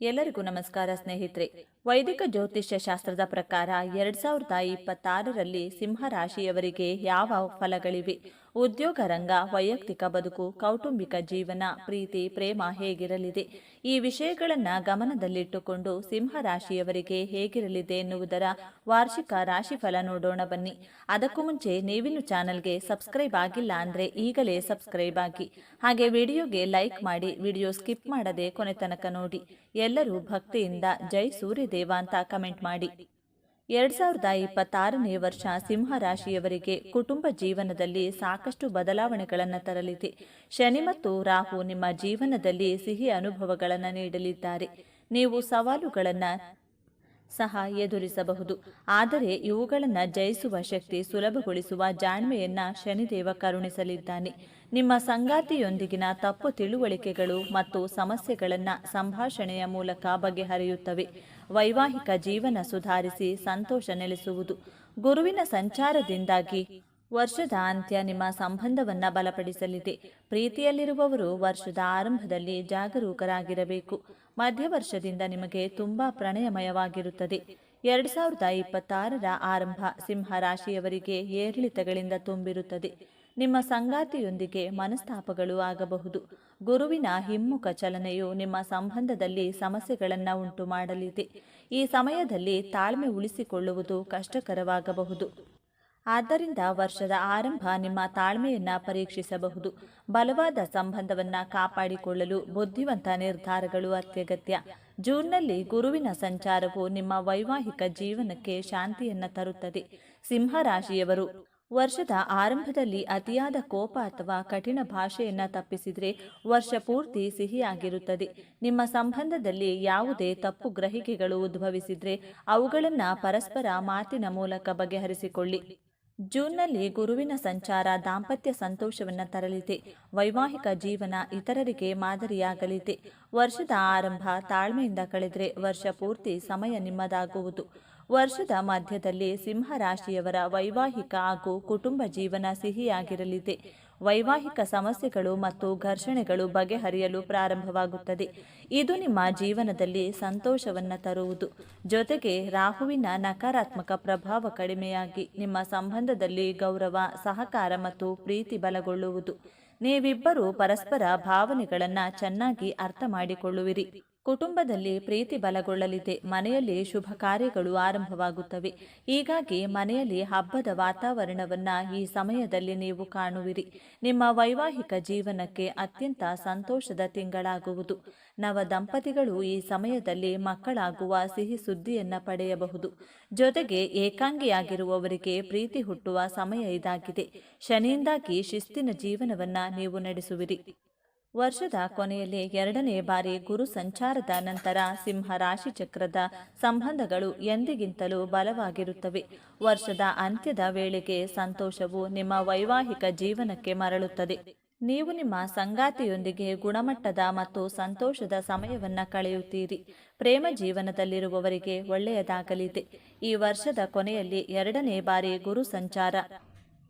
ಎಲ್ಲರಿಗೂ ನಮಸ್ಕಾರ ಸ್ನೇಹಿತರೆ. ವೈದಿಕ ಜ್ಯೋತಿಷ್ಯ ಶಾಸ್ತ್ರದ ಪ್ರಕಾರ ಎರಡ್ ಸಾವಿರದ ಇಪ್ಪತ್ತಾರರಲ್ಲಿ ಸಿಂಹರಾಶಿಯವರಿಗೆ ಯಾವ ಫಲಗಳಿವೆ? ಉದ್ಯೋಗ ರಂಗ, ವೈಯಕ್ತಿಕ ಬದುಕು, ಕೌಟುಂಬಿಕ ಜೀವನ, ಪ್ರೀತಿ, ಪ್ರೇಮ ಹೇಗಿರಲಿದೆ? ಈ ವಿಷಯಗಳನ್ನು ಗಮನದಲ್ಲಿಟ್ಟುಕೊಂಡು ಸಿಂಹ ರಾಶಿಯವರಿಗೆ ಹೇಗಿರಲಿದೆ ಎನ್ನುವುದರ ವಾರ್ಷಿಕ ರಾಶಿಫಲ ನೋಡೋಣ ಬನ್ನಿ. ಅದಕ್ಕೂ ಮುಂಚೆ ನೀವಿನ್ನು ಚಾನಲ್ಗೆ ಸಬ್ಸ್ಕ್ರೈಬ್ ಆಗಿಲ್ಲ ಅಂದರೆ ಈಗಲೇ ಸಬ್ಸ್ಕ್ರೈಬ್ ಆಗಿ. ಹಾಗೆ ವಿಡಿಯೋಗೆ ಲೈಕ್ ಮಾಡಿ, ವಿಡಿಯೋ ಸ್ಕಿಪ್ ಮಾಡದೆ ಕೊನೆ ತನಕ ನೋಡಿ. ಎಲ್ಲರೂ ಭಕ್ತಿಯಿಂದ ಜೈ ಸೂರ್ಯದೇವ ಅಂತ ಕಮೆಂಟ್ ಮಾಡಿ. ಎರಡ್ ಸಾವಿರದ ಇಪ್ಪತ್ತಾರನೇ ವರ್ಷ ಸಿಂಹ ರಾಶಿಯವರಿಗೆ ಕುಟುಂಬ ಜೀವನದಲ್ಲಿ ಸಾಕಷ್ಟು ಬದಲಾವಣೆಗಳನ್ನು ತರಲಿದೆ. ಶನಿ ಮತ್ತು ರಾಹು ನಿಮ್ಮ ಜೀವನದಲ್ಲಿ ಸಿಹಿ ಅನುಭವಗಳನ್ನು ನೀಡಲಿದ್ದಾರೆ. ನೀವು ಸವಾಲುಗಳನ್ನು ಸಹ ಎದುರಿಸಬಹುದು. ಆದರೆ ಇವುಗಳನ್ನು ಜಯಿಸುವ ಶಕ್ತಿ ಸುಲಭಗೊಳಿಸುವ ಜಾಣ್ಮೆಯನ್ನ ಶನಿದೇವ ಕರುಣಿಸಲಿದ್ದಾನೆ. ನಿಮ್ಮ ಸಂಗಾತಿಯೊಂದಿಗಿನ ತಪ್ಪು ತಿಳುವಳಿಕೆಗಳು ಮತ್ತು ಸಮಸ್ಯೆಗಳನ್ನು ಸಂಭಾಷಣೆಯ ಮೂಲಕ ಬಗೆಹರಿಯುತ್ತವೆ. ವೈವಾಹಿಕ ಜೀವನ ಸುಧಾರಿಸಿ ಸಂತೋಷ ನೆಲೆಸುವುದು. ಗುರುವಿನ ಸಂಚಾರದಿಂದಾಗಿ ವರ್ಷದ ಅಂತ್ಯ ನಿಮ್ಮ ಸಂಬಂಧವನ್ನ ಬಲಪಡಿಸಲಿದೆ. ಪ್ರೀತಿಯಲ್ಲಿರುವವರು ವರ್ಷದ ಆರಂಭದಲ್ಲಿ ಜಾಗರೂಕರಾಗಿರಬೇಕು. ಮಧ್ಯವರ್ಷದಿಂದ ನಿಮಗೆ ತುಂಬಾ ಪ್ರಣಯಮಯವಾಗಿರುತ್ತದೆ. ಎರಡು ಸಾವಿರದ ಇಪ್ಪತ್ತಾರರ ಆರಂಭ ಸಿಂಹ ರಾಶಿಯವರಿಗೆ ಏರಿಳಿತಗಳಿಂದ ತುಂಬಿರುತ್ತದೆ. ನಿಮ್ಮ ಸಂಗಾತಿಯೊಂದಿಗೆ ಮನಸ್ತಾಪಗಳು ಆಗಬಹುದು. ಗುರುವಿನ ಹಿಮ್ಮುಖ ಚಲನೆಯು ನಿಮ್ಮ ಸಂಬಂಧದಲ್ಲಿ ಸಮಸ್ಯೆಗಳನ್ನು ಉಂಟು ಮಾಡಲಿದೆ ಈ ಸಮಯದಲ್ಲಿ ತಾಳ್ಮೆ ಉಳಿಸಿಕೊಳ್ಳುವುದು ಕಷ್ಟಕರವಾಗಬಹುದು. ಆದ್ದರಿಂದ ವರ್ಷದ ಆರಂಭ ನಿಮ್ಮ ತಾಳ್ಮೆಯನ್ನ ಪರೀಕ್ಷಿಸಬಹುದು. ಬಲವಾದ ಸಂಬಂಧವನ್ನ ಕಾಪಾಡಿಕೊಳ್ಳಲು ಬುದ್ಧಿವಂತ ನಿರ್ಧಾರಗಳು ಅತ್ಯಗತ್ಯ. ಜೂನ್ನಲ್ಲಿ ಗುರುವಿನ ಸಂಚಾರವು ನಿಮ್ಮ ವೈವಾಹಿಕ ಜೀವನಕ್ಕೆ ಶಾಂತಿಯನ್ನ ತರುತ್ತದೆ. ಸಿಂಹರಾಶಿಯವರು ವರ್ಷದ ಆರಂಭದಲ್ಲಿ ಅತಿಯಾದ ಕೋಪ ಅಥವಾ ಕಠಿಣ ಭಾಷೆಯನ್ನು ತಪ್ಪಿಸಿದರೆ ವರ್ಷ ಪೂರ್ತಿ ಸಿಹಿಯಾಗಿರುತ್ತದೆ. ನಿಮ್ಮ ಸಂಬಂಧದಲ್ಲಿ ಯಾವುದೇ ತಪ್ಪು ಗ್ರಹಿಕೆಗಳು ಉದ್ಭವಿಸಿದರೆ ಅವುಗಳನ್ನು ಪರಸ್ಪರ ಮಾತಿನ ಮೂಲಕ ಬಗೆಹರಿಸಿಕೊಳ್ಳಿ. ಜೂನ್ನಲ್ಲಿ ಗುರುವಿನ ಸಂಚಾರ ದಾಂಪತ್ಯ ಸಂತೋಷವನ್ನು ತರಲಿದೆ. ವೈವಾಹಿಕ ಜೀವನ ಇತರರಿಗೆ ಮಾದರಿಯಾಗಲಿದೆ. ವರ್ಷದ ಆರಂಭ ತಾಳ್ಮೆಯಿಂದ ಕಳೆದರೆ ವರ್ಷ ಪೂರ್ತಿ ಸಮಯ ನಿಮ್ಮದಾಗುವುದು. ವರ್ಷದ ಮಧ್ಯದಲ್ಲಿ ಸಿಂಹರಾಶಿಯವರ ವೈವಾಹಿಕ ಹಾಗೂ ಕುಟುಂಬ ಜೀವನ ಸಿಹಿಯಾಗಿರಲಿದೆ. ವೈವಾಹಿಕ ಸಮಸ್ಯೆಗಳು ಮತ್ತು ಘರ್ಷಣೆಗಳು ಬಗೆಹರಿಯಲು ಪ್ರಾರಂಭವಾಗುತ್ತದೆ. ಇದು ನಿಮ್ಮ ಜೀವನದಲ್ಲಿ ಸಂತೋಷವನ್ನು ತರುವುದು. ಜೊತೆಗೆ ರಾಹುವಿನ ನಕಾರಾತ್ಮಕ ಪ್ರಭಾವ ಕಡಿಮೆಯಾಗಿ ನಿಮ್ಮ ಸಂಬಂಧದಲ್ಲಿ ಗೌರವ, ಸಹಕಾರ ಮತ್ತು ಪ್ರೀತಿ ಬಲಗೊಳ್ಳುವುದು. ನೀವಿಬ್ಬರೂ ಪರಸ್ಪರ ಭಾವನೆಗಳನ್ನು ಚೆನ್ನಾಗಿ ಅರ್ಥ ಮಾಡಿಕೊಳ್ಳುವಿರಿ. ಕುಟುಂಬದಲ್ಲಿ ಪ್ರೀತಿ ಬಲಗೊಳ್ಳಲಿದೆ. ಮನೆಯಲ್ಲಿ ಶುಭ ಕಾರ್ಯಗಳು ಆರಂಭವಾಗುತ್ತವೆ. ಹೀಗಾಗಿ ಮನೆಯಲ್ಲಿ ಹಬ್ಬದ ವಾತಾವರಣವನ್ನು ಈ ಸಮಯದಲ್ಲಿ ನೀವು ಕಾಣುವಿರಿ. ನಿಮ್ಮ ವೈವಾಹಿಕ ಜೀವನಕ್ಕೆ ಅತ್ಯಂತ ಸಂತೋಷದ ತಿಂಗಳಾಗುವುದು. ನವ ದಂಪತಿಗಳು ಈ ಸಮಯದಲ್ಲಿ ಮಕ್ಕಳಾಗುವ ಸಿಹಿ ಸುದ್ದಿಯನ್ನು ಪಡೆಯಬಹುದು. ಜೊತೆಗೆ ಏಕಾಂಗಿಯಾಗಿರುವವರಿಗೆ ಪ್ರೀತಿ ಹುಟ್ಟುವ ಸಮಯ ಇದಾಗಿದೆ. ಶನಿಯಿಂದಾಗಿ ಶಿಸ್ತಿನ ಜೀವನವನ್ನ ನೀವು ನಡೆಸುವಿರಿ. ವರ್ಷದ ಕೊನೆಯಲ್ಲಿ ಎರಡನೇ ಬಾರಿ ಗುರು ಸಂಚಾರದ ನಂತರ ಸಿಂಹ ರಾಶಿ ಚಕ್ರದ ಸಂಬಂಧಗಳು ಎಂದಿಗಿಂತಲೂ ಬಲವಾಗಿರುತ್ತವೆ. ವರ್ಷದ ಅಂತ್ಯದ ವೇಳೆಗೆ ಸಂತೋಷವು ನಿಮ್ಮ ವೈವಾಹಿಕ ಜೀವನಕ್ಕೆ ಮರಳುತ್ತದೆ. ನೀವು ನಿಮ್ಮ ಸಂಗಾತಿಯೊಂದಿಗೆ ಗುಣಮಟ್ಟದ ಮತ್ತು ಸಂತೋಷದ ಸಮಯವನ್ನ ಕಳೆಯುತ್ತೀರಿ. ಪ್ರೇಮ ಜೀವನದಲ್ಲಿರುವವರಿಗೆ ಒಳ್ಳೆಯದಾಗಲಿದೆ. ಈ ವರ್ಷದ ಕೊನೆಯಲ್ಲಿ ಎರಡನೇ ಬಾರಿ ಗುರು ಸಂಚಾರ.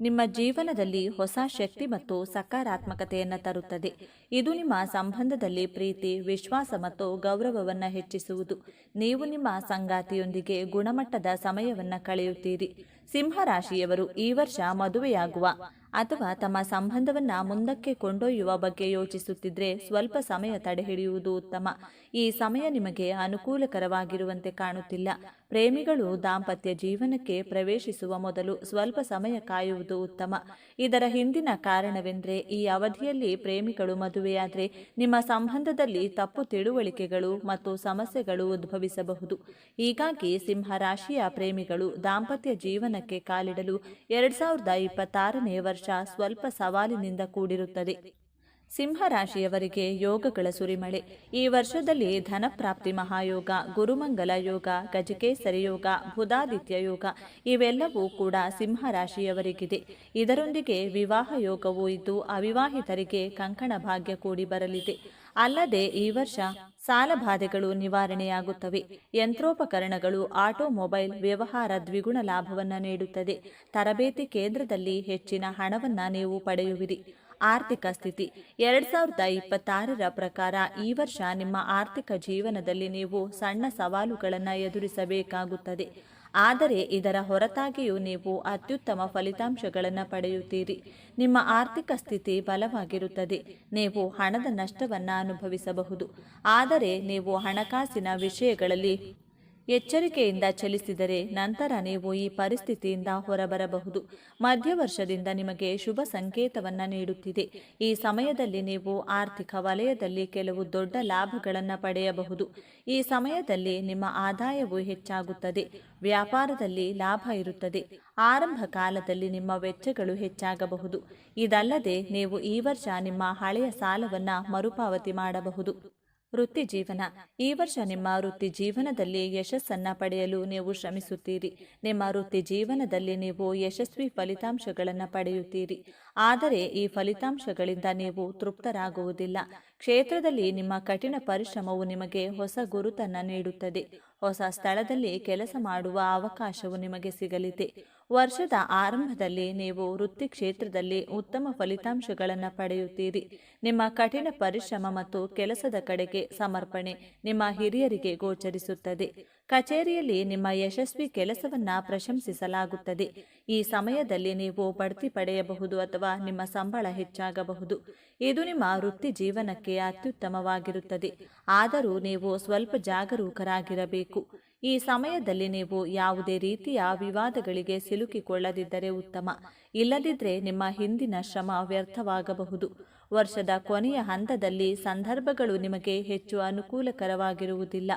ನಿಮ್ಮ ಜೀವನದಲ್ಲಿ ಹೊಸ ಶಕ್ತಿ ಮತ್ತು ಸಕಾರಾತ್ಮಕತೆಯನ್ನು ತರುತ್ತದೆ. ಇದು ನಿಮ್ಮ ಸಂಬಂಧದಲ್ಲಿ ಪ್ರೀತಿ, ವಿಶ್ವಾಸ ಮತ್ತು ಗೌರವವನ್ನು ಹೆಚ್ಚಿಸುವುದು. ನೀವು ನಿಮ್ಮ ಸಂಗಾತಿಯೊಂದಿಗೆ ಗುಣಮಟ್ಟದ ಸಮಯವನ್ನು ಕಳೆಯುತ್ತೀರಿ. ಸಿಂಹರಾಶಿಯವರು ಈ ವರ್ಷ ಮದುವೆಯಾಗುವ ಅಥವಾ ತಮ್ಮ ಸಂಬಂಧವನ್ನ ಮುಂದಕ್ಕೆ ಕೊಂಡೊಯ್ಯುವ ಬಗ್ಗೆ ಯೋಚಿಸುತ್ತಿದ್ರೆ ಸ್ವಲ್ಪ ಸಮಯ ತಡೆಹಿಡಿಯುವುದು ಉತ್ತಮ. ಈ ಸಮಯ ನಿಮಗೆ ಅನುಕೂಲಕರವಾಗಿರುವಂತೆ ಕಾಣುತ್ತಿಲ್ಲ. ಪ್ರೇಮಿಗಳು ದಾಂಪತ್ಯ ಜೀವನಕ್ಕೆ ಪ್ರವೇಶಿಸುವ ಮೊದಲು ಸ್ವಲ್ಪ ಸಮಯ ಕಾಯುವುದು ಉತ್ತಮ. ಇದರ ಹಿಂದಿನ ಕಾರಣವೆಂದರೆ, ಈ ಅವಧಿಯಲ್ಲಿ ಪ್ರೇಮಿಗಳು ಮದುವೆಯಾದರೆ ನಿಮ್ಮ ಸಂಬಂಧದಲ್ಲಿ ತಪ್ಪು ತಿಳುವಳಿಕೆಗಳು ಮತ್ತು ಸಮಸ್ಯೆಗಳು ಉದ್ಭವಿಸಬಹುದು. ಹೀಗಾಗಿ ಸಿಂಹರಾಶಿಯ ಪ್ರೇಮಿಗಳು ದಾಂಪತ್ಯ ಜೀವನಕ್ಕೆ ಕಾಲಿಡಲು ಎರಡ್ ಸಾವಿರದ ಇಪ್ಪತ್ತಾರನೇ ವರ್ಷ ಸ್ವಲ್ಪ ಸವಾಲಿನಿಂದ ಕೂಡಿರುತ್ತದೆ. ಸಿಂಹರಾಶಿಯವರಿಗೆ ಯೋಗಗಳ ಸುರಿಮಳೆ. ಈ ವರ್ಷದಲ್ಲಿ ಧನಪ್ರಾಪ್ತಿ ಮಹಾಯೋಗ, ಗುರುಮಂಗಲ ಯೋಗ, ಗಜಕೇಸರಿ ಯೋಗ, ಬುಧಾದಿತ್ಯ ಯೋಗ ಇವೆಲ್ಲವೂ ಕೂಡ ಸಿಂಹರಾಶಿಯವರಿಗಿದೆ. ಇದರೊಂದಿಗೆ ವಿವಾಹ ಯೋಗವೂ ಇದ್ದು ಅವಿವಾಹಿತರಿಗೆ ಕಂಕಣ ಭಾಗ್ಯ ಕೂಡಿ ಬರಲಿದೆ. ಅಲ್ಲದೆ ಈ ವರ್ಷ ಸಾಲಬಾಧೆಗಳು ನಿವಾರಣೆಯಾಗುತ್ತವೆ. ಯಂತ್ರೋಪಕರಣಗಳು, ಆಟೋಮೊಬೈಲ್ ವ್ಯವಹಾರ ದ್ವಿಗುಣ ಲಾಭವನ್ನು ನೀಡುತ್ತದೆ. ತರಬೇತಿ ಕೇಂದ್ರದಲ್ಲಿ ಹೆಚ್ಚಿನ ಹಣವನ್ನು ನೀವು ಪಡೆಯುವಿರಿ. ಆರ್ಥಿಕ ಸ್ಥಿತಿ. ಎರಡ್ ಸಾವಿರದ ಇಪ್ಪತ್ತಾರರ ಪ್ರಕಾರ ಈ ವರ್ಷ ನಿಮ್ಮ ಆರ್ಥಿಕ ಜೀವನದಲ್ಲಿ ನೀವು ಸಣ್ಣ ಸವಾಲುಗಳನ್ನು ಎದುರಿಸಬೇಕಾಗುತ್ತದೆ. ಆದರೆ ಇದರ ಹೊರತಾಗಿಯೂ ನೀವು ಅತ್ಯುತ್ತಮ ಫಲಿತಾಂಶಗಳನ್ನು ಪಡೆಯುತ್ತೀರಿ. ನಿಮ್ಮ ಆರ್ಥಿಕ ಸ್ಥಿತಿ ಬಲವಾಗಿರುತ್ತದೆ. ನೀವು ಹಣದ ನಷ್ಟವನ್ನು ಅನುಭವಿಸಬಹುದು. ಆದರೆ ನೀವು ಹಣಕಾಸಿನ ವಿಷಯಗಳಲ್ಲಿ ಎಚ್ಚರಿಕೆಯಿಂದ ಚಲಿಸಿದರೆ ನಂತರ ನೀವು ಈ ಪರಿಸ್ಥಿತಿಯಿಂದ ಹೊರಬರಬಹುದು. ಮಧ್ಯವರ್ಷದಿಂದ ನಿಮಗೆ ಶುಭ ಸಂಕೇತವನ್ನು ನೀಡುತ್ತಿದೆ. ಈ ಸಮಯದಲ್ಲಿ ನೀವು ಆರ್ಥಿಕ ವಲಯದಲ್ಲಿ ಕೆಲವು ದೊಡ್ಡ ಲಾಭಗಳನ್ನು ಪಡೆಯಬಹುದು. ಈ ಸಮಯದಲ್ಲಿ ನಿಮ್ಮ ಆದಾಯವು ಹೆಚ್ಚಾಗುತ್ತದೆ. ವ್ಯಾಪಾರದಲ್ಲಿ ಲಾಭ ಇರುತ್ತದೆ. ಆರಂಭ ಕಾಲದಲ್ಲಿ ನಿಮ್ಮ ವೆಚ್ಚಗಳು ಹೆಚ್ಚಾಗಬಹುದು. ಇದಲ್ಲದೆ ನೀವು ಈ ವರ್ಷ ನಿಮ್ಮ ಹಳೆಯ ಸಾಲವನ್ನು ಮರುಪಾವತಿ ಮಾಡಬಹುದು. ವೃತ್ತಿ ಜೀವನ ಈ ವರ್ಷ ನಿಮ್ಮ ವೃತ್ತಿ ಜೀವನದಲ್ಲಿ ಯಶಸ್ಸನ್ನ ಪಡೆಯಲು ನೀವು ಶ್ರಮಿಸುತ್ತೀರಿ. ನಿಮ್ಮ ವೃತ್ತಿ ಜೀವನದಲ್ಲಿ ನೀವು ಯಶಸ್ವಿ ಫಲಿತಾಂಶಗಳನ್ನು ಪಡೆಯುತ್ತೀರಿ. ಆದರೆ ಈ ಫಲಿತಾಂಶಗಳಿಂದ ನೀವು ತೃಪ್ತರಾಗುವುದಿಲ್ಲ. ಕ್ಷೇತ್ರದಲ್ಲಿ ನಿಮ್ಮ ಕಠಿಣ ಪರಿಶ್ರಮವು ನಿಮಗೆ ಹೊಸ ಗುರುತನ್ನು ನೀಡುತ್ತದೆ. ಹೊಸ ಸ್ಥಳದಲ್ಲಿ ಕೆಲಸ ಮಾಡುವ ಅವಕಾಶವು ನಿಮಗೆ ಸಿಗಲಿದೆ. ವರ್ಷದ ಆರಂಭದಲ್ಲಿ ನೀವು ವೃತ್ತಿ ಕ್ಷೇತ್ರದಲ್ಲಿ ಉತ್ತಮ ಫಲಿತಾಂಶಗಳನ್ನು ಪಡೆಯುತ್ತೀರಿ. ನಿಮ್ಮ ಕಠಿಣ ಪರಿಶ್ರಮ ಮತ್ತು ಕೆಲಸದ ಕಡೆಗೆ ಸಮರ್ಪಣೆ ನಿಮ್ಮ ಹಿರಿಯರಿಗೆ ಗೋಚರಿಸುತ್ತದೆ. ಕಚೇರಿಯಲ್ಲಿ ನಿಮ್ಮ ಯಶಸ್ವಿ ಕೆಲಸವನ್ನು ಪ್ರಶಂಸಿಸಲಾಗುತ್ತದೆ. ಈ ಸಮಯದಲ್ಲಿ ನೀವು ಬಡ್ತಿ ಪಡೆಯಬಹುದು ಅಥವಾ ನಿಮ್ಮ ಸಂಬಳ ಹೆಚ್ಚಾಗಬಹುದು. ಇದು ನಿಮ್ಮ ವೃತ್ತಿ ಜೀವನಕ್ಕೆ ಅತ್ಯುತ್ತಮವಾಗಿರುತ್ತದೆ. ಆದರೂ ನೀವು ಸ್ವಲ್ಪ ಜಾಗರೂಕರಾಗಿರಬೇಕು. ಈ ಸಮಯದಲ್ಲಿ ನೀವು ಯಾವುದೇ ರೀತಿಯ ವಿವಾದಗಳಿಗೆ ಸಿಲುಕಿಕೊಳ್ಳದಿದ್ದರೆ ಉತ್ತಮ. ಇಲ್ಲದಿದ್ದರೆ ನಿಮ್ಮ ಹಿಂದಿನ ಶ್ರಮ ವ್ಯರ್ಥವಾಗಬಹುದು. ವರ್ಷದ ಕೊನೆಯ ಹಂತದಲ್ಲಿ ಸಂದರ್ಭಗಳು ನಿಮಗೆ ಹೆಚ್ಚು ಅನುಕೂಲಕರವಾಗಿರುವುದಿಲ್ಲ.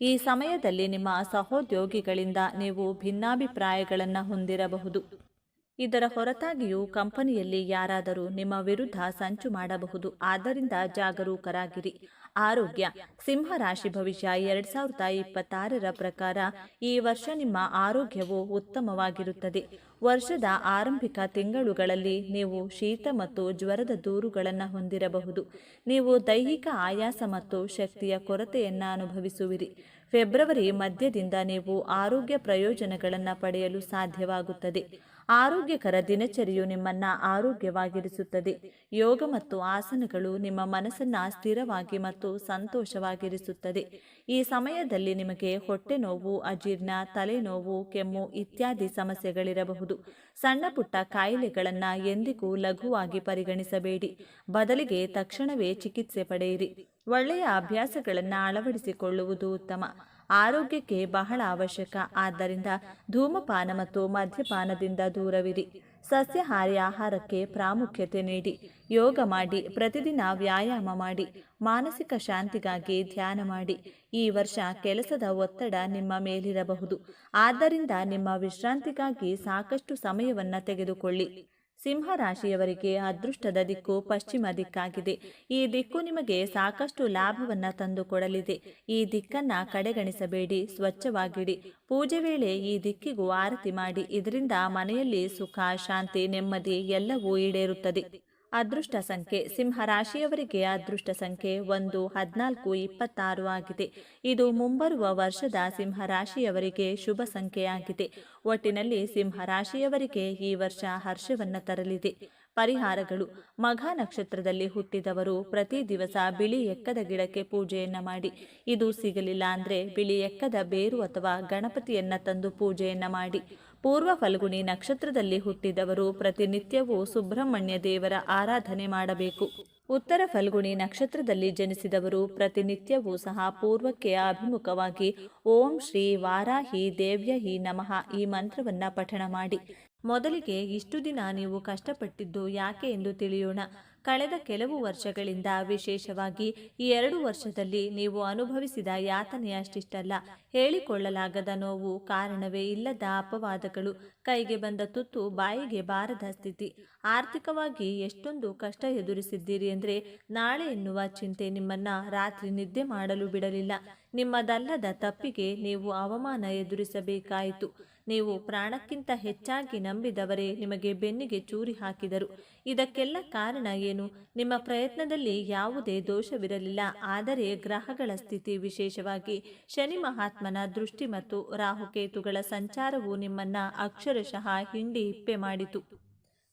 ಈ ಸಮಯದಲ್ಲಿ ನಿಮ್ಮ ಸಹೋದ್ಯೋಗಿಗಳಿಂದ ನೀವು ಭಿನ್ನಾಭಿಪ್ರಾಯಗಳನ್ನು ಹೊಂದಿರಬಹುದು. ಇದರ ಹೊರತಾಗಿಯೂ ಕಂಪನಿಯಲ್ಲಿ ಯಾರಾದರೂ ನಿಮ್ಮ ವಿರುದ್ಧ ಸಂಚು ಮಾಡಬಹುದು. ಆದ್ದರಿಂದ ಜಾಗರೂಕರಾಗಿರಿ. ಆರೋಗ್ಯ. ಸಿಂಹ ರಾಶಿ ಭವಿಷ್ಯ ಎರಡ್ ಸಾವಿರದ ಇಪ್ಪತ್ತಾರರ ಪ್ರಕಾರ ಈ ವರ್ಷ ನಿಮ್ಮ ಆರೋಗ್ಯವು ಉತ್ತಮವಾಗಿರುತ್ತದೆ. ವರ್ಷದ ಆರಂಭಿಕ ತಿಂಗಳುಗಳಲ್ಲಿ ನೀವು ಶೀತ ಮತ್ತು ಜ್ವರದ ದೂರುಗಳನ್ನು ಹೊಂದಿರಬಹುದು. ನೀವು ದೈಹಿಕ ಆಯಾಸ ಮತ್ತು ಶಕ್ತಿಯ ಕೊರತೆಯನ್ನು ಅನುಭವಿಸುವಿರಿ. ಫೆಬ್ರವರಿ ಮಧ್ಯದಿಂದ ನೀವು ಆರೋಗ್ಯ ಪ್ರಯೋಜನಗಳನ್ನು ಪಡೆಯಲು ಸಾಧ್ಯವಾಗುತ್ತದೆ. ಆರೋಗ್ಯಕರ ದಿನಚರಿಯು ನಿಮ್ಮನ್ನ ಆರೋಗ್ಯವಾಗಿರಿಸುತ್ತದೆ. ಯೋಗ ಮತ್ತು ಆಸನಗಳು ನಿಮ್ಮ ಮನಸ್ಸನ್ನ ಸ್ಥಿರವಾಗಿ ಮತ್ತು ಸಂತೋಷವಾಗಿರಿಸುತ್ತದೆ. ಈ ಸಮಯದಲ್ಲಿ ನಿಮಗೆ ಹೊಟ್ಟೆ ನೋವು, ಅಜೀರ್ಣ, ತಲೆನೋವು, ಕೆಮ್ಮು ಇತ್ಯಾದಿ ಸಮಸ್ಯೆಗಳಿರಬಹುದು. ಸಣ್ಣ ಪುಟ್ಟ ಕಾಯಿಲೆಗಳನ್ನು ಎಂದಿಗೂ ಲಘುವಾಗಿ ಪರಿಗಣಿಸಬೇಡಿ. ಬದಲಿಗೆ ತಕ್ಷಣವೇ ಚಿಕಿತ್ಸೆ ಪಡೆಯಿರಿ. ಒಳ್ಳೆಯ ಅಭ್ಯಾಸಗಳನ್ನು ಅಳವಡಿಸಿಕೊಳ್ಳುವುದು ಉತ್ತಮ. ಆರೋಗ್ಯಕ್ಕೆ ಬಹಳ ಅವಶ್ಯಕ. ಆದ್ದರಿಂದ ಧೂಮಪಾನ ಮತ್ತು ಮದ್ಯಪಾನದಿಂದ ದೂರವಿರಿ. ಸಸ್ಯಾಹಾರಿ ಆಹಾರಕ್ಕೆ ಪ್ರಾಮುಖ್ಯತೆ ನೀಡಿ. ಯೋಗ ಮಾಡಿ, ಪ್ರತಿದಿನ ವ್ಯಾಯಾಮ ಮಾಡಿ, ಮಾನಸಿಕ ಶಾಂತಿಗಾಗಿ ಧ್ಯಾನ ಮಾಡಿ. ಈ ವರ್ಷ ಕೆಲಸದ ಒತ್ತಡ ನಿಮ್ಮ ಮೇಲಿರಬಹುದು. ಆದ್ದರಿಂದ ನಿಮ್ಮ ವಿಶ್ರಾಂತಿಗಾಗಿ ಸಾಕಷ್ಟು ಸಮಯವನ್ನು ತೆಗೆದುಕೊಳ್ಳಿ. ಸಿಂಹ ರಾಶಿಯವರಿಗೆ ಅದೃಷ್ಟದ ದಿಕ್ಕು ಪಶ್ಚಿಮ ದಿಕ್ಕಾಗಿದೆ. ಈ ದಿಕ್ಕು ನಿಮಗೆ ಸಾಕಷ್ಟು ಲಾಭವನ್ನು ತಂದುಕೊಡಲಿದೆ. ಈ ದಿಕ್ಕನ್ನ ಕಡೆಗಣಿಸಬೇಡಿ, ಸ್ವಚ್ಛವಾಗಿಡಿ. ಪೂಜೆ ವೇಳೆ ಈ ದಿಕ್ಕಿಗೂ ಆರತಿ ಮಾಡಿ, ಇದರಿಂದ ಮನೆಯಲ್ಲಿ ಸುಖ, ಶಾಂತಿ, ನೆಮ್ಮದಿ ಎಲ್ಲವೂ ಈಡೇರುತ್ತದೆ. ಅದೃಷ್ಟ ಸಂಖ್ಯೆ ಸಿಂಹ ರಾಶಿಯವರಿಗೆ ಅದೃಷ್ಟ ಸಂಖ್ಯೆ ಒಂದು, ಹದಿನಾಲ್ಕು, ಇಪ್ಪತ್ತಾರು ಆಗಿದೆ. ಇದು ಮುಂಬರುವ ವರ್ಷದ ಸಿಂಹ ರಾಶಿಯವರಿಗೆ ಶುಭ ಸಂಖ್ಯೆಯಾಗಿದೆ. ಒಟ್ಟಿನಲ್ಲಿ ಸಿಂಹ ರಾಶಿಯವರಿಗೆ ಈ ವರ್ಷ ಹರ್ಷವನ್ನು ತರಲಿದೆ. ಪರಿಹಾರಗಳು. ಮಘ ನಕ್ಷತ್ರದಲ್ಲಿ ಹುಟ್ಟಿದವರು ಪ್ರತಿ ದಿವಸ ಬಿಳಿ ಎಕ್ಕದ ಗಿಡಕ್ಕೆ ಪೂಜೆಯನ್ನ ಮಾಡಿ. ಇದು ಸಿಗಲಿಲ್ಲ ಅಂದ್ರೆ ಬಿಳಿ ಎಕ್ಕದ ಬೇರು ಅಥವಾ ಗಣಪತಿಯನ್ನ ತಂದು ಪೂಜೆಯನ್ನ ಮಾಡಿ. ಪೂರ್ವ ಫಲ್ಗುಣಿ ನಕ್ಷತ್ರದಲ್ಲಿ ಹುಟ್ಟಿದವರು ಪ್ರತಿನಿತ್ಯವೂ ಸುಬ್ರಹ್ಮಣ್ಯ ದೇವರ ಆರಾಧನೆ ಮಾಡಬೇಕು. ಉತ್ತರ ಫಲ್ಗುಣಿ ನಕ್ಷತ್ರದಲ್ಲಿ ಜನಿಸಿದವರು ಪ್ರತಿನಿತ್ಯವೂ ಸಹ ಪೂರ್ವಕ್ಕೆ ಅಭಿಮುಖವಾಗಿ ಓಂ ಶ್ರೀ ವಾರಾಹಿ ದೇವ್ಯಹಿ ನಮಃ ಈ ಮಂತ್ರವನ್ನ ಪಠಣ ಮಾಡಿ. ಮೊದಲಿಗೆ ಇಷ್ಟು ದಿನ ನೀವು ಕಷ್ಟಪಟ್ಟಿದ್ದು ಯಾಕೆ ಎಂದು ತಿಳಿಯೋಣ. ಕಳೆದ ಕೆಲವು ವರ್ಷಗಳಿಂದ ವಿಶೇಷವಾಗಿ ಈ ಎರಡು ವರ್ಷದಲ್ಲಿ ನೀವು ಅನುಭವಿಸಿದ ಯಾತನೆಯಷ್ಟಿಷ್ಟಲ್ಲ ಹೇಳಿಕೊಳ್ಳಲಾಗದ ನೋವು ಕಾರಣವೇ ಇಲ್ಲದ ಅಪವಾದಗಳು, ಕೈಗೆ ಬಂದ ತುತ್ತು, ಬಾಯಿಗೆ ಬಾರದ ಸ್ಥಿತಿ. ಆರ್ಥಿಕವಾಗಿ ಎಷ್ಟೊಂದು ಕಷ್ಟ ಎದುರಿಸಿದ್ದೀರಿ ಅಂದರೆ ನಾಳೆ ಎನ್ನುವ ಚಿಂತೆ ನಿಮ್ಮನ್ನ ರಾತ್ರಿ ನಿದ್ದೆ ಮಾಡಲು ಬಿಡಲಿಲ್ಲ. ನಿಮ್ಮದಲ್ಲದ ತಪ್ಪಿಗೆ ನೀವು ಅವಮಾನ ಎದುರಿಸಬೇಕಾಯಿತು. ನೀವು ಪ್ರಾಣಕ್ಕಿಂತ ಹೆಚ್ಚಾಗಿ ನಂಬಿದವರೇ ನಿಮಗೆ ಬೆನ್ನಿಗೆ ಚೂರಿ ಹಾಕಿದರು. ಇದಕ್ಕೆಲ್ಲ ಕಾರಣ ಏನು? ನಿಮ್ಮ ಪ್ರಯತ್ನದಲ್ಲಿ ಯಾವುದೇ ದೋಷವಿರಲಿಲ್ಲ. ಆದರೆ ಗ್ರಹಗಳ ಸ್ಥಿತಿ ವಿಶೇಷವಾಗಿ ಶನಿ ಮಹಾತ್ಮನ ದೃಷ್ಟಿ ಮತ್ತು ರಾಹುಕೇತುಗಳ ಸಂಚಾರವು ನಿಮ್ಮನ್ನ ಅಕ್ಷರಶಃ ಹಿಂಡಿ ಹಿಪ್ಪೆ ಮಾಡಿತು.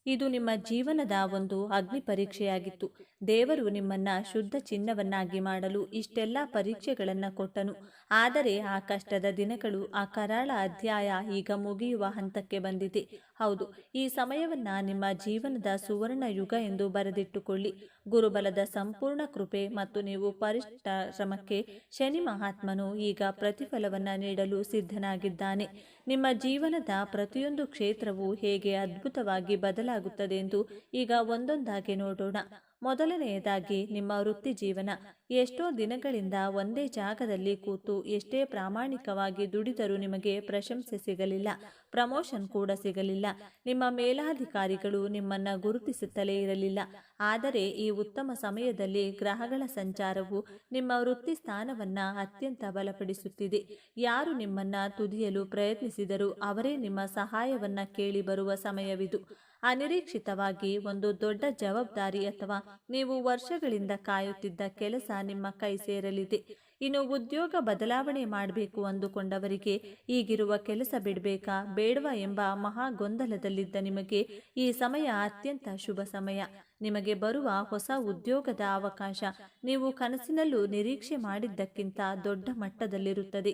ಇದು ನಿಮ್ಮ ಜೀವನದ ಒಂದು ಅಗ್ನಿ ಪರೀಕ್ಷೆಯಾಗಿತ್ತು ದೇವರು ನಿಮ್ಮನ್ನ ಶುದ್ಧ ಚಿನ್ನವನ್ನಾಗಿ ಮಾಡಲು ಇಷ್ಟೆಲ್ಲ ಪರೀಕ್ಷೆಗಳನ್ನು ಕೊಟ್ಟನು. ಆದರೆ ಆ ಕಷ್ಟದ ದಿನಗಳು, ಆ ಕರಾಳ ಅಧ್ಯಾಯ ಈಗ ಮುಗಿಯುವ ಹಂತಕ್ಕೆ ಬಂದಿದೆ. ಹೌದು, ಈ ಸಮಯವನ್ನ ನಿಮ್ಮ ಜೀವನದ ಸುವರ್ಣ ಯುಗ ಎಂದು ಬರೆದಿಟ್ಟುಕೊಳ್ಳಿ. ಗುರುಬಲದ ಸಂಪೂರ್ಣ ಕೃಪೆ ಮತ್ತು ನೀವು ಪರಿಷ್ಠ ಶ್ರಮಕ್ಕೆ ಶನಿ ಮಹಾತ್ಮನು ಈಗ ಪ್ರತಿಫಲವನ್ನ ನೀಡಲು ಸಿದ್ಧನಾಗಿದ್ದಾನೆ. ನಿಮ್ಮ ಜೀವನದ ಪ್ರತಿಯೊಂದು ಕ್ಷೇತ್ರವು ಹೇಗೆ ಅದ್ಭುತವಾಗಿ ಬದಲಾಗುತ್ತದೆ ಎಂದು ಈಗ ಒಂದೊಂದಾಗಿ ನೋಡೋಣ. ಮೊದಲನೆಯದಾಗಿ ನಿಮ್ಮ ವೃತ್ತಿ ಜೀವನ ಎಷ್ಟೋ ದಿನಗಳಿಂದ ಒಂದೇ ಜಾಗದಲ್ಲಿ ಕೂತು ಎಷ್ಟೇ ಪ್ರಾಮಾಣಿಕವಾಗಿ ದುಡಿದರೂ ನಿಮಗೆ ಪ್ರಶಂಸೆ ಸಿಗಲಿಲ್ಲ, ಪ್ರಮೋಷನ್ ಕೂಡ ಸಿಗಲಿಲ್ಲ. ನಿಮ್ಮ ಮೇಲಾಧಿಕಾರಿಗಳು ನಿಮ್ಮನ್ನ ಗುರುತಿಸುತ್ತಲೇ ಇರಲಿಲ್ಲ. ಆದರೆ ಈ ಉತ್ತಮ ಸಮಯದಲ್ಲಿ ಗ್ರಹಗಳ ಸಂಚಾರವು ನಿಮ್ಮ ವೃತ್ತಿ ಸ್ಥಾನವನ್ನ ಅತ್ಯಂತ ಬಲಪಡಿಸುತ್ತಿದೆ. ಯಾರು ನಿಮ್ಮನ್ನ ತುದಿಯಲು ಪ್ರಯತ್ನಿಸಿದರೂ ಅವರೇ ನಿಮ್ಮ ಸಹಾಯವನ್ನ ಕೇಳಿ ಬರುವ ಸಮಯವಿದು. ಅನಿರೀಕ್ಷಿತವಾಗಿ ಒಂದು ದೊಡ್ಡ ಜವಾಬ್ದಾರಿ ಅಥವಾ ನೀವು ವರ್ಷಗಳಿಂದ ಕಾಯುತ್ತಿದ್ದ ಕೆಲಸ ನಿಮ್ಮ ಕೈ ಸೇರಲಿದೆ. ಇನ್ನು ಉದ್ಯೋಗ ಬದಲಾವಣೆ ಮಾಡಬೇಕು ಅಂದುಕೊಂಡವರಿಗೆ ಈಗಿರುವ ಕೆಲಸ ಬಿಡಬೇಕಾ ಬೇಡವಾ ಎಂಬ ಮಹಾ ಗೊಂದಲದಲ್ಲಿದ್ದ ನಿಮಗೆ ಈ ಸಮಯ ಅತ್ಯಂತ ಶುಭ ಸಮಯ. ನಿಮಗೆ ಬರುವ ಹೊಸ ಉದ್ಯೋಗದ ಅವಕಾಶ ನೀವು ಕನಸಿನಲ್ಲೂ ನಿರೀಕ್ಷೆ ಮಾಡಿದ್ದಕ್ಕಿಂತ ದೊಡ್ಡ ಮಟ್ಟದಲ್ಲಿರುತ್ತದೆ.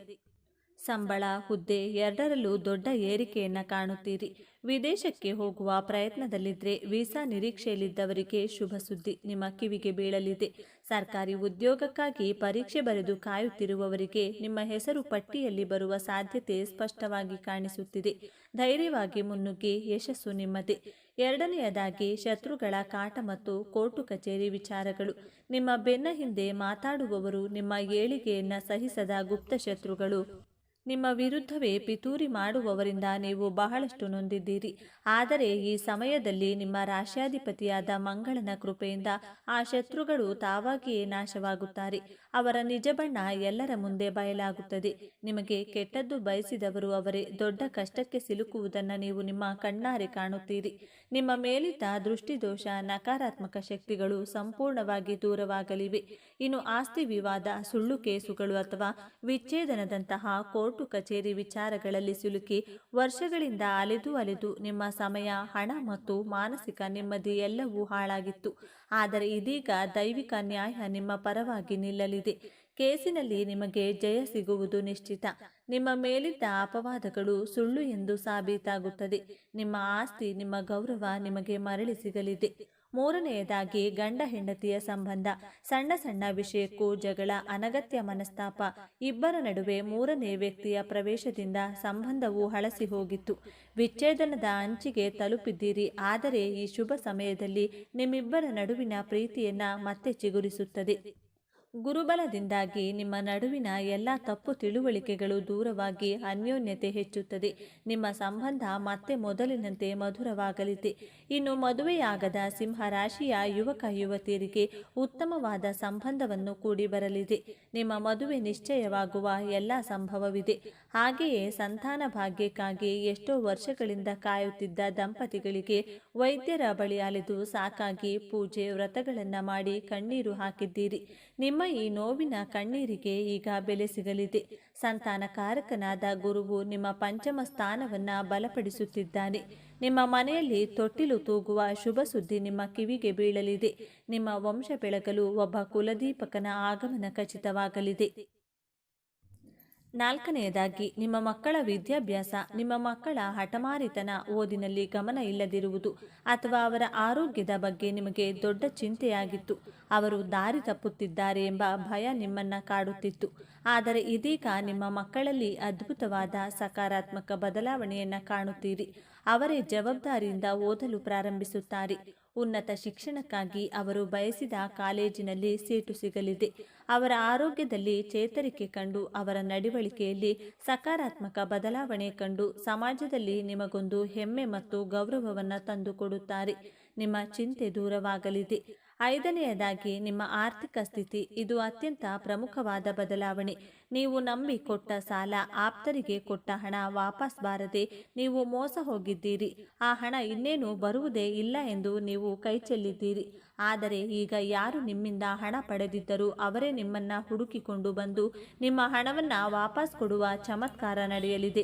ಸಂಬಳ, ಹುದ್ದೆ ಎರಡರಲ್ಲೂ ದೊಡ್ಡ ಏರಿಕೆಯನ್ನು ಕಾಣುತ್ತೀರಿ. ವಿದೇಶಕ್ಕೆ ಹೋಗುವ ಪ್ರಯತ್ನದಲ್ಲಿದ್ದರೆ ವೀಸಾ ನಿರೀಕ್ಷೆಯಲ್ಲಿದ್ದವರಿಗೆ ಶುಭ ಸುದ್ದಿ. ನಿಮ್ಮ ಕಿವಿಗೆ ಬೀಳಲಿದೆ. ಸರ್ಕಾರಿ ಉದ್ಯೋಗಕ್ಕಾಗಿ ಪರೀಕ್ಷೆ ಬರೆದು ಕಾಯುತ್ತಿರುವವರಿಗೆ ನಿಮ್ಮ ಹೆಸರು ಪಟ್ಟಿಯಲ್ಲಿ ಬರುವ ಸಾಧ್ಯತೆ ಸ್ಪಷ್ಟವಾಗಿ ಕಾಣಿಸುತ್ತಿದೆ. ಧೈರ್ಯವಾಗಿ ಮುನ್ನುಗ್ಗಿ, ಯಶಸ್ಸು ನಿಮ್ಮದೇ. ಎರಡನೆಯದಾಗಿ, ಶತ್ರುಗಳ ಕಾಟ ಮತ್ತು ಕೋರ್ಟು ಕಚೇರಿ ವಿಚಾರಗಳು. ನಿಮ್ಮ ಬೆನ್ನ ಹಿಂದೆ ಮಾತಾಡುವವರು ನಿಮ್ಮ ಏಳಿಗೆಯನ್ನು ಸಹಿಸದ ಗುಪ್ತ ಶತ್ರುಗಳು. ನಿಮ್ಮ ವಿರುದ್ಧವೇ ಪಿತೂರಿ ಮಾಡುವವರಿಂದ ನೀವು ಬಹಳಷ್ಟು ನೊಂದಿದ್ದೀರಿ. ಆದರೆ ಈ ಸಮಯದಲ್ಲಿ ನಿಮ್ಮ ರಾಶ್ಯಾಧಿಪತಿಯಾದ ಮಂಗಳನ ಕೃಪೆಯಿಂದ ಆ ಶತ್ರುಗಳು ತಾವಾಗಿಯೇ ನಾಶವಾಗುತ್ತಾರೆ. ಅವರ ನಿಜ ಬಣ್ಣ ಎಲ್ಲರ ಮುಂದೆ ಬಯಲಾಗುತ್ತದೆ. ನಿಮಗೆ ಕೆಟ್ಟದ್ದು ಬಯಸಿದವರು ಅವರೇ, ದೊಡ್ಡ ಕಷ್ಟಕ್ಕೆ ಸಿಲುಕುವುದನ್ನು ನೀವು ನಿಮ್ಮ ಕಣ್ಣಾರೆ ಕಾಣುತ್ತೀರಿ. ನಿಮ್ಮ ಮೇಲಿದ್ದ ದೃಷ್ಟಿದೋಷ ನಕಾರಾತ್ಮಕ ಶಕ್ತಿಗಳು ಸಂಪೂರ್ಣವಾಗಿ ದೂರವಾಗಲಿವೆ. ಇನ್ನು ಆಸ್ತಿ ವಿವಾದ, ಸುಳ್ಳು ಕೇಸುಗಳು ಅಥವಾ ವಿಚ್ಛೇದನದಂತಹ ಕೋರ್ಟು ಕಚೇರಿ ವಿಚಾರಗಳಲ್ಲಿ ಸಿಲುಕಿ ವರ್ಷಗಳಿಂದ ಅಲೆದು ಅಲೆದು ನಿಮ್ಮ ಸಮಯ, ಹಣ ಮತ್ತು ಮಾನಸಿಕ ನೆಮ್ಮದಿ ಎಲ್ಲವೂ ಹಾಳಾಗಿತ್ತು. ಆದರೆ ಇದೀಗ ದೈವಿಕ ನ್ಯಾಯ ನಿಮ್ಮ ಪರವಾಗಿ ನಿಲ್ಲಲಿದೆ. ಕೇಸಿನಲ್ಲಿ ನಿಮಗೆ ಜಯ ಸಿಗುವುದು ನಿಶ್ಚಿತ. ನಿಮ್ಮ ಮೇಲಿದ್ದ ಅಪವಾದಗಳು ಸುಳ್ಳು ಎಂದು ಸಾಬೀತಾಗುತ್ತದೆ. ನಿಮ್ಮ ಆಸ್ತಿ, ನಿಮ್ಮ ಗೌರವ ನಿಮಗೆ ಮರಳಿ ಸಿಗಲಿದೆ. ಮೂರನೆಯದಾಗಿ ಗಂಡ ಹೆಂಡತಿಯ ಸಂಬಂಧ, ಸಣ್ಣ ಸಣ್ಣ ವಿಷಯಕ್ಕೂ ಜಗಳ, ಅನಗತ್ಯ ಮನಸ್ತಾಪ, ಇಬ್ಬರ ನಡುವೆ ಮೂರನೇ ವ್ಯಕ್ತಿಯ ಪ್ರವೇಶದಿಂದ ಸಂಬಂಧವು ಹಳಸಿ ಹೋಗಿತ್ತು. ವಿಚ್ಛೇದನದ ಅಂಚಿಗೆ ತಲುಪಿದ್ದೀರಿ, ಆದರೆ ಈ ಶುಭ ಸಮಯದಲ್ಲಿ ನಿಮ್ಮಿಬ್ಬರ ನಡುವಿನ ಪ್ರೀತಿಯನ್ನ ಮತ್ತೆ ಚಿಗುರಿಸುತ್ತದೆ. ಗುರುಬಲದಿಂದಾಗಿ ನಿಮ್ಮ ನಡುವಿನ ಎಲ್ಲ ತಪ್ಪು ತಿಳುವಳಿಕೆಗಳು ದೂರವಾಗಿ ಅನ್ಯೋನ್ಯತೆ ಹೆಚ್ಚುತ್ತದೆ. ನಿಮ್ಮ ಸಂಬಂಧ ಮತ್ತೆ ಮೊದಲಿನಂತೆ ಮಧುರವಾಗಲಿದೆ. ಇನ್ನು ಮದುವೆಯಾಗದ ಸಿಂಹ ರಾಶಿಯ ಯುವಕ ಯುವತಿಯರಿಗೆ ಉತ್ತಮವಾದ ಸಂಬಂಧವನ್ನು ಕೂಡಿ ಬರಲಿದೆ ನಿಮ್ಮ ಮದುವೆ ನಿಶ್ಚಯವಾಗುವ ಎಲ್ಲ ಸಂಭವವಿದೆ. ಹಾಗೆಯೇ ಸಂತಾನ ಭಾಗ್ಯಕ್ಕಾಗಿ ಎಷ್ಟೋ ವರ್ಷಗಳಿಂದ ಕಾಯುತ್ತಿದ್ದ ದಂಪತಿಗಳಿಗೆ ವೈದ್ಯರ ಬಳಿ ಅಲೆದು ಸಾಕಾಗಿ ಪೂಜೆ ವ್ರತಗಳನ್ನು ಮಾಡಿ ಕಣ್ಣೀರು ಹಾಕಿದ್ದೀರಿ. ನಿಮ್ಮ ಈ ನೋವಿನ ಕಣ್ಣೀರಿಗೆ ಈಗ ಬೆಲೆ ಸಿಗಲಿದೆ. ಸಂತಾನ ಕಾರಕನಾದ ಗುರುವು ನಿಮ್ಮ ಪಂಚಮ ಸ್ಥಾನವನ್ನ ಬಲಪಡಿಸುತ್ತಿದ್ದಾನೆ. ನಿಮ್ಮ ಮನೆಯಲ್ಲಿ ತೊಟ್ಟಿಲು ತೂಗುವ ಶುಭ ಸುದ್ದಿ ನಿಮ್ಮ ಕಿವಿಗೆ ಬೀಳಲಿದೆ. ನಿಮ್ಮ ವಂಶ ಬೆಳಗಲು ಒಬ್ಬ ಕುಲದೀಪಕನ ಆಗಮನ ಖಚಿತವಾಗಲಿದೆ. ನಾಲ್ಕನೆಯದಾಗಿ, ನಿಮ್ಮ ಮಕ್ಕಳ ವಿದ್ಯಾಭ್ಯಾಸ, ನಿಮ್ಮ ಮಕ್ಕಳ ಹಠಮಾರಿತನ ಓದಿನಲ್ಲಿ ಗಮನ ಇಲ್ಲದಿರುವುದು ಅಥವಾ ಅವರ ಆರೋಗ್ಯದ ಬಗ್ಗೆ ನಿಮಗೆ ದೊಡ್ಡ ಚಿಂತೆಯಾಗಿತ್ತು. ಅವರು ದಾರಿ ತಪ್ಪುತ್ತಿದ್ದಾರೆ ಎಂಬ ಭಯ ನಿಮ್ಮನ್ನ ಕಾಡುತ್ತಿತ್ತು. ಆದರೆ ಇದೀಗ ನಿಮ್ಮ ಮಕ್ಕಳಲ್ಲಿ ಅದ್ಭುತವಾದ ಸಕಾರಾತ್ಮಕ ಬದಲಾವಣೆಯನ್ನ ಕಾಣುತ್ತೀರಿ. ಅವರೇ ಜವಾಬ್ದಾರಿಯಿಂದ ಓದಲು ಪ್ರಾರಂಭಿಸುತ್ತಾರೆ. ಉನ್ನತ ಶಿಕ್ಷಣಕ್ಕಾಗಿ ಅವರು ಬಯಸಿದ ಕಾಲೇಜಿನಲ್ಲಿ ಸೀಟು ಸಿಗಲಿದೆ. ಅವರ ಆರೋಗ್ಯದಲ್ಲಿ ಚೇತರಿಕೆ ಕಂಡು ಅವರ ನಡವಳಿಕೆಯಲ್ಲಿ ಸಕಾರಾತ್ಮಕ ಬದಲಾವಣೆ ಕಂಡು ಸಮಾಜದಲ್ಲಿ ನಿಮಗೊಂದು ಹೆಮ್ಮೆ ಮತ್ತು ಗೌರವವನ್ನು ತಂದುಕೊಡುತ್ತಾರೆ. ನಿಮ್ಮ ಚಿಂತೆ ದೂರವಾಗಲಿದೆ. ಐದನೆಯದಾಗಿ, ನಿಮ್ಮ ಆರ್ಥಿಕ ಸ್ಥಿತಿ, ಇದು ಅತ್ಯಂತ ಪ್ರಮುಖವಾದ ಬದಲಾವಣೆ. ನೀವು ನಂಬಿ ಕೊಟ್ಟ ಸಾಲ, ಆಪ್ತರಿಗೆ ಕೊಟ್ಟ ಹಣ ವಾಪಸ್ ಬಾರದೆ ನೀವು ಮೋಸ ಹೋಗಿದ್ದೀರಿ. ಆ ಹಣ ಇನ್ನೇನು ಬರುವುದೇ ಇಲ್ಲ ಎಂದು ನೀವು ಕೈ ಆದರೆ ಈಗ ಯಾರು ನಿಮ್ಮಿಂದ ಹಣ ಪಡೆದಿದ್ದರೂ ಅವರೇ ನಿಮ್ಮನ್ನ ಹುಡುಕಿಕೊಂಡು ಬಂದು ನಿಮ್ಮ ಹಣವನ್ನ ವಾಪಸ್ ಕೊಡುವ ಚಮತ್ಕಾರ ನಡೆಯಲಿದೆ.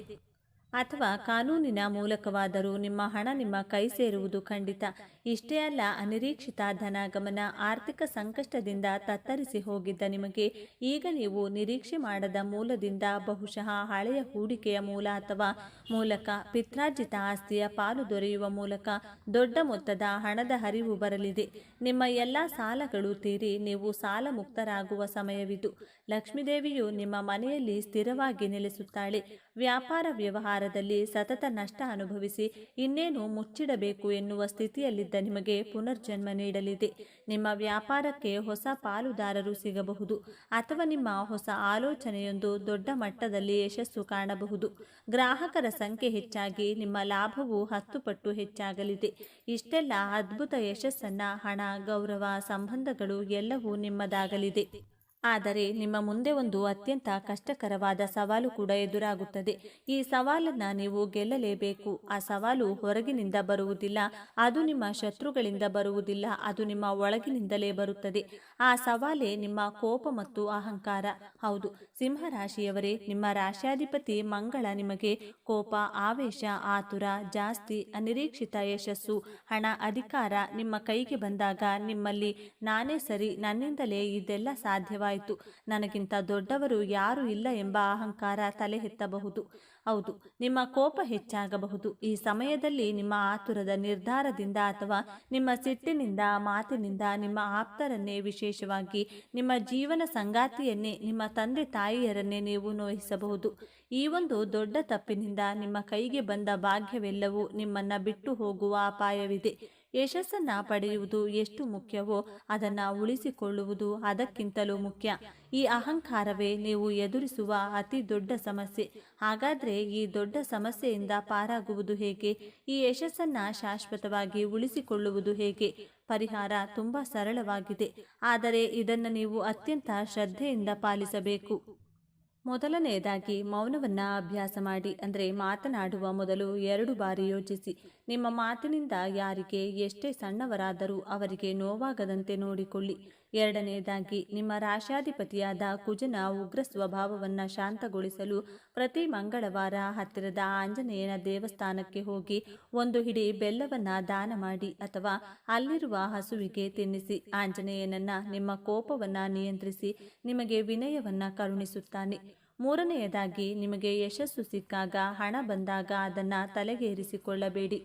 ಅಥವಾ ಕಾನೂನಿನ ಮೂಲಕವಾದರೂ ನಿಮ್ಮ ಹಣ ನಿಮ್ಮ ಕೈ ಸೇರುವುದು ಖಂಡಿತ. ಇಷ್ಟೇ ಅಲ್ಲ, ಅನಿರೀಕ್ಷಿತ ಧನಾಗಮನ ಆರ್ಥಿಕ ಸಂಕಷ್ಟದಿಂದ ತತ್ತರಿಸಿ ಹೋಗಿದ್ದ ನಿಮಗೆ ಈಗ ನೀವು ನಿರೀಕ್ಷೆ ಮಾಡದ ಮೂಲದಿಂದ ಬಹುಶಃ ಹಳೆಯ ಹೂಡಿಕೆಯ ಮೂಲ ಅಥವಾ ಮೂಲಕ ಪಿತ್ರಾರ್ಜಿತ ಆಸ್ತಿಯ ಪಾಲು ದೊರೆಯುವ ಮೂಲಕ ದೊಡ್ಡ ಮೊತ್ತದ ಹಣದ ಹರಿವು ಬರಲಿದೆ. ನಿಮ್ಮ ಎಲ್ಲ ಸಾಲಗಳು ತೀರಿ, ನೀವು ಸಾಲ ಮುಕ್ತರಾಗುವ ಸಮಯವಿದು. ಲಕ್ಷ್ಮೀದೇವಿಯು ನಿಮ್ಮ ಮನೆಯಲ್ಲಿ ಸ್ಥಿರವಾಗಿ ನೆಲೆಸುತ್ತಾಳೆ. ವ್ಯಾಪಾರ ವ್ಯವಹಾರದಲ್ಲಿ ಸತತ ನಷ್ಟ ಅನುಭವಿಸಿ ಇನ್ನೇನು ಮುಚ್ಚಿಡಬೇಕು ಎನ್ನುವ ಸ್ಥಿತಿಯಲ್ಲಿದ್ದ ನಿಮಗೆ ಪುನರ್ಜನ್ಮ ನೀಡಲಿದೆ. ನಿಮ್ಮ ವ್ಯಾಪಾರಕ್ಕೆ ಹೊಸ ಪಾಲುದಾರರು ಸಿಗಬಹುದು ಅಥವಾ ನಿಮ್ಮ ಹೊಸ ಆಲೋಚನೆಯೊಂದು ದೊಡ್ಡ ಮಟ್ಟದಲ್ಲಿ ಯಶಸ್ಸು ಕಾಣಬಹುದು. ಗ್ರಾಹಕರ ಸಂಖ್ಯೆ ಹೆಚ್ಚಾಗಿ, ನಿಮ್ಮ ಲಾಭವು ಹತ್ತು ಪಟ್ಟು ಹೆಚ್ಚಾಗಲಿದೆ. ಇಷ್ಟೆಲ್ಲ ಅದ್ಭುತ ಯಶಸ್ಸನ್ನ ಹಣ, ಗೌರವ, ಸಂಬಂಧಗಳು ಎಲ್ಲವೂ ನಿಮ್ಮದಾಗಲಿದೆ. ಆದರೆ ನಿಮ್ಮ ಮುಂದೆ ಒಂದು ಅತ್ಯಂತ ಕಷ್ಟಕರವಾದ ಸವಾಲು ಕೂಡ ಎದುರಾಗುತ್ತದೆ. ಈ ಸವಾಲನ್ನು ನೀವು ಗೆಲ್ಲಲೇಬೇಕು. ಆ ಸವಾಲು ಹೊರಗಿನಿಂದ ಬರುವುದಿಲ್ಲ. ಅದು ನಿಮ್ಮ ಶತ್ರುಗಳಿಂದ ಬರುವುದಿಲ್ಲ. ಅದು ನಿಮ್ಮ ಒಳಗಿನಿಂದಲೇ ಬರುತ್ತದೆ. ಆ ಸವಾಲೇ ನಿಮ್ಮ ಕೋಪ ಮತ್ತು ಅಹಂಕಾರ. ಹೌದು, ಸಿಂಹರಾಶಿಯವರೇ, ನಿಮ್ಮ ರಾಶ್ಯಾಧಿಪತಿ ಮಂಗಳ ನಿಮಗೆ ಕೋಪ, ಆವೇಶ, ಆತುರ, ಜಾಸ್ತಿ, ಅನಿರೀಕ್ಷಿತ ಯಶಸ್ಸು, ಹಣ, ಅಧಿಕಾರ ನಿಮ್ಮ ಕೈಗೆ ಬಂದಾಗ ನಿಮ್ಮಲ್ಲಿ ನಾನೇ ಸರಿ, ನನ್ನಿಂದಲೇ ಇದೆಲ್ಲ ಸಾಧ್ಯವಾಯಿತು. ನನಗಿಂತ ದೊಡ್ಡವರು ಯಾರೂ ಇಲ್ಲ ಎಂಬ ಅಹಂಕಾರ ತಲೆ ಎತ್ತಬಹುದು. ಹೌದು, ನಿಮ್ಮ ಕೋಪ ಹೆಚ್ಚಾಗಬಹುದು. ಈ ಸಮಯದಲ್ಲಿ ನಿಮ್ಮ ಆತುರದ ನಿರ್ಧಾರದಿಂದ ಅಥವಾ ನಿಮ್ಮ ಸಿಟ್ಟಿನಿಂದ, ಮಾತಿನಿಂದ, ನಿಮ್ಮ ಆಪ್ತರನ್ನೇ ವಿಶೇಷವಾಗಿ, ನಿಮ್ಮ ಜೀವನ ಸಂಗಾತಿಯನ್ನೇ, ನಿಮ್ಮ ತಂದೆ ತಾಯಿಯರನ್ನೇ ನೀವು ನೋಯಿಸಬಹುದು. ಈ ಒಂದು ದೊಡ್ಡ ತಪ್ಪಿನಿಂದ ನಿಮ್ಮ ಕೈಗೆ ಬಂದ ಭಾಗ್ಯವೆಲ್ಲವೂ ನಿಮ್ಮನ್ನ ಬಿಟ್ಟು ಹೋಗುವ ಅಪಾಯವಿದೆ. ಯಶಸ್ಸನ್ನ ಪಡೆಯುವುದು ಎಷ್ಟು ಮುಖ್ಯವೋ ಅದನ್ನ ಉಳಿಸಿಕೊಳ್ಳುವುದು ಅದಕ್ಕಿಂತಲೂ ಮುಖ್ಯ. ಈ ಅಹಂಕಾರವೇ ನೀವು ಎದುರಿಸುವ ಅತಿ ದೊಡ್ಡ ಸಮಸ್ಯೆ. ಹಾಗಾದ್ರೆ ಈ ದೊಡ್ಡ ಸಮಸ್ಯೆಯಿಂದ ಪಾರಾಗುವುದು ಹೇಗೆ? ಈ ಯಶಸ್ಸನ್ನ ಶಾಶ್ವತವಾಗಿ ಉಳಿಸಿಕೊಳ್ಳುವುದು ಹೇಗೆ? ಪರಿಹಾರ ತುಂಬಾ ಸರಳವಾಗಿದೆ. ಆದರೆ ಇದನ್ನು ನೀವು ಅತ್ಯಂತ ಶ್ರದ್ಧೆಯಿಂದ ಪಾಲಿಸಬೇಕು. ಮೊದಲನೆಯದಾಗಿ ಮೌನವನ್ನ ಅಭ್ಯಾಸ ಮಾಡಿ, ಅಂದರೆ ಮಾತನಾಡುವ ಮೊದಲು ಎರಡು ಬಾರಿ ಯೋಚಿಸಿ. ನಿಮ್ಮ ಮಾತಿನಿಂದ ಯಾರಿಗೆ ಎಷ್ಟೇ ಸಣ್ಣವರಾದರೂ ಅವರಿಗೆ ನೋವಾಗದಂತೆ ನೋಡಿಕೊಳ್ಳಿ. ಎರಡನೆಯದಾಗಿ ನಿಮ್ಮ ರಾಶಾಧಿಪತಿಯಾದ ಕುಜನ ಉಗ್ರ ಸ್ವಭಾವವನ್ನು ಶಾಂತಗೊಳಿಸಲು ಪ್ರತಿ ಮಂಗಳವಾರ ಹತ್ತಿರದ ಆಂಜನೇಯನ ದೇವಸ್ಥಾನಕ್ಕೆ ಹೋಗಿ ಒಂದು ಹಿಡಿ ಬೆಲ್ಲವನ್ನು ದಾನ ಮಾಡಿ ಅಥವಾ ಅಲ್ಲಿರುವ ಹಸುವಿಗೆ ತಿನ್ನಿಸಿ ಆಂಜನೇಯನನ್ನ ನಿಮ್ಮ ಕೋಪವನ್ನು ನಿಯಂತ್ರಿಸಿ ನಿಮಗೆ ವಿನಯವನ್ನ ಕರುಣಿಸುತ್ತಾನೆ. ಮೂರನೆಯದಾಗಿ, ನಿಮಗೆ ಯಶಸ್ಸು ಸಿಕ್ಕಾಗ, ಹಣ ಬಂದಾಗ ಅದನ್ನು ತಲೆಗೇರಿಸಿಕೊಳ್ಳಬೇಡಿ.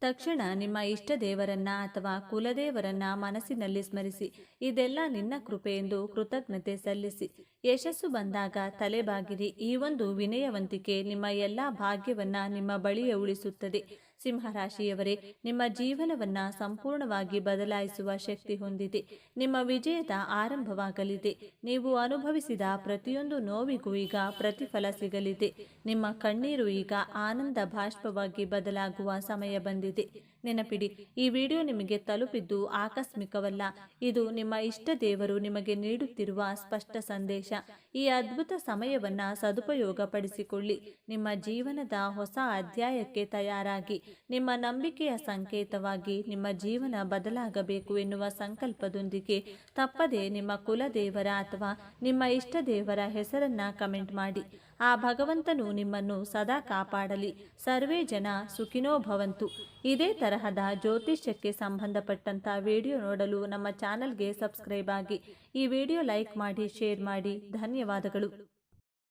ತಕ್ಷಣ ನಿಮ್ಮ ಇಷ್ಟ ದೇವರನ್ನ ಅಥವಾ ಕುಲದೇವರನ್ನ ಮನಸ್ಸಿನಲ್ಲಿ ಸ್ಮರಿಸಿ, ಇದೆಲ್ಲ ನಿನ್ನ ಕೃಪೆ ಎಂದು ಕೃತಜ್ಞತೆ ಸಲ್ಲಿಸಿ. ಯಶಸ್ಸು ಬಂದಾಗ ತಲೆಬಾಗಿರಿ ಈ ಒಂದು ವಿನಯವಂತಿಕೆ ನಿಮ್ಮ ಎಲ್ಲ ಭಾಗ್ಯವನ್ನ ನಿಮ್ಮ ಬಳಿಯೇ ಉಳಿಸುತ್ತದೆ. ಸಿಂಹರಾಶಿಯವರೇ, ನಿಮ್ಮ ಜೀವನವನ್ನ ಸಂಪೂರ್ಣವಾಗಿ ಬದಲಾಯಿಸುವ ಶಕ್ತಿ ಹೊಂದಿದೆ. ನಿಮ್ಮ ವಿಜಯದ ಆರಂಭವಾಗಲಿದೆ. ನೀವು ಅನುಭವಿಸಿದ ಪ್ರತಿಯೊಂದು ನೋವಿಗೂ ಈಗ ಪ್ರತಿಫಲ ಸಿಗಲಿದೆ. ನಿಮ್ಮ ಕಣ್ಣೀರು ಈಗ ಆನಂದ ಬಾಷ್ಪವಾಗಿ ಬದಲಾಗುವ ಸಮಯ ಬಂದಿದೆ. ನೆನಪಿಡಿ, ಈ ವಿಡಿಯೋ ನಿಮಗೆ ತಲುಪಿದ್ದು ಆಕಸ್ಮಿಕವಲ್ಲ. ಇದು ನಿಮ್ಮ ಇಷ್ಟ ದೇವರು ನಿಮಗೆ ನೀಡುತ್ತಿರುವ ಸ್ಪಷ್ಟ ಸಂದೇಶ. ಈ ಅದ್ಭುತ ಸಮಯವನ್ನ ಸದುಪಯೋಗಪಡಿಸಿಕೊಳ್ಳಿ. ನಿಮ್ಮ ಜೀವನದ ಹೊಸ ಅಧ್ಯಾಯಕ್ಕೆ ತಯಾರಾಗಿ, ನಿಮ್ಮ ನಂಬಿಕೆಯ ಸಂಕೇತವಾಗಿ ನಿಮ್ಮ ಜೀವನ ಬದಲಾಗಬೇಕು ಎನ್ನುವ ಸಂಕಲ್ಪದೊಂದಿಗೆ ತಪ್ಪದೆ ನಿಮ್ಮ ಕುಲದೇವರ ಅಥವಾ ನಿಮ್ಮ ಇಷ್ಟ ದೇವರ ಹೆಸರನ್ನ ಕಮೆಂಟ್ ಮಾಡಿ. ಆ ಭಗವಂತನು ನಿಮ್ಮನ್ನು ಸದಾ ಕಾಪಾಡಲಿ. ಸರ್ವೇ ಜನ ಸುಖಿನೋ ಭವಂತು. ಇದೇ ತರಹದ ಜ್ಯೋತಿಷ್ಯಕ್ಕೆ ಸಂಬಂಧಪಟ್ಟಂಥ ವಿಡಿಯೋ ನೋಡಲು ನಮ್ಮ ಚಾನಲ್ಗೆ ಸಬ್ಸ್ಕ್ರೈಬ್ ಆಗಿ. ಈ ವಿಡಿಯೋ ಲೈಕ್ ಮಾಡಿ, ಶೇರ್ ಮಾಡಿ. ಧನ್ಯವಾದಗಳು.